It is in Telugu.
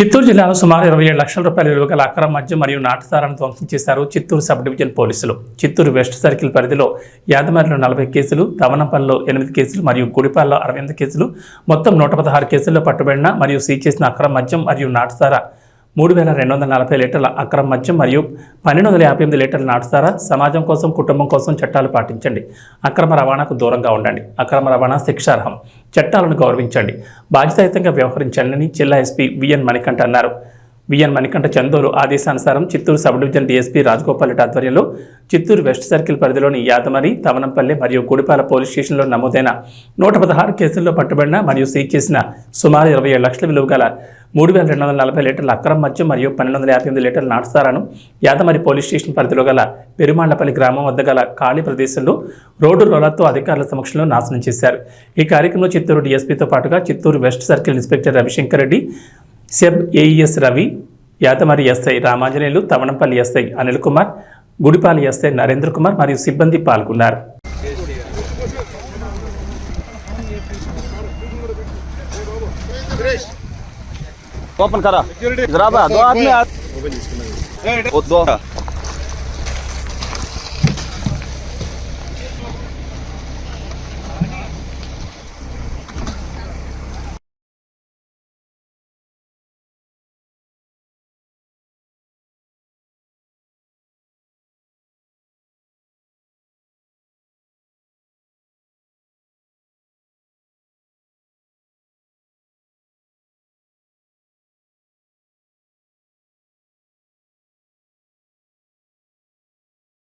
చిత్తూరు జిల్లాలో సుమారు ఇరవై ఏడు లక్షల రూపాయల విలువ గల అక్రమ మద్యం మరియు నాటుసారాన్ని ధ్వంసం చేశారు చిత్తూరు సబ్ డివిజన్ పోలీసులు. చిత్తూరు వెస్ట్ సర్కిల్ పరిధిలో యాదమరిలో నలభై కేసులు దవనంపల్లిలో ఎనిమిది కేసులు మరియు గుడిపాల్లో అరవై ఎనిమిది కేసులు మొత్తం నూట పదహారు కేసుల్లో పట్టుబడిన మరియు సీజ్ చేసిన అక్రమ మద్యం మరియు నాటుసారా మూడు వేల రెండు వందల నలభై లీటర్ల అక్రమ మద్యం మరియు పన్నెండు వందల యాభై ఎనిమిది లీటర్ల నాటుసారా సమాజం కోసం కుటుంబం కోసం చట్టాలు పాటించండి. అక్రమ రవాణాకు దూరంగా ఉండండి. అక్రమ రవాణా శిక్షార్హం. చట్టాలను గౌరవించండి. బాధ్యతాయుతంగా వ్యవహరించాలని జిల్లా ఎస్పీ విఎన్ మణికంఠ అన్నారు. విఎన్ మణికంఠ చందోరు ఆదేశానుసారం Chittoor sub division DSP Rajagopal Reddy ఆధ్వర్యంలో చిత్తూరు వెస్ట్ సర్కిల్ పరిధిలోని యాదమరి తవనంపల్లి మరియు గుడిపాల పోలీస్ స్టేషన్లో నమోదైన నూట పదహారు కేసుల్లో పట్టుబడిన మరియు సీజ్ చేసిన సుమారు ఇరవై ఏడు లక్షల విలువ గల మూడు వేల రెండు వందల నలభై లీటర్ల అక్రమ మద్యం మరియు పన్నెండు వందల యాభై ఎనిమిది లీటర్ల నాటుసారాను యాదమరి పోలీస్ స్టేషన్ పరిధిలో గల పెరుమాండపల్లి గ్రామం వద్ద గల ఖాళీ ప్రదేశంలో రోడ్డు రోలర్తో అధికారుల సమక్షంలో నాశనం చేశారు. ఈ కార్యక్రమంలో చిత్తూరు డీఎస్పీతో పాటుగా Chittoor west circle inspector Ravishankar Reddy SEB AES Ravi Yadamari SI Ramanjaneyulu Thavanampalle SI Anil Kumar Gudipala SI Narendra Kumar మరియు సిబ్బంది పాల్గొన్నారు. ఓపెన్ కరా. దో.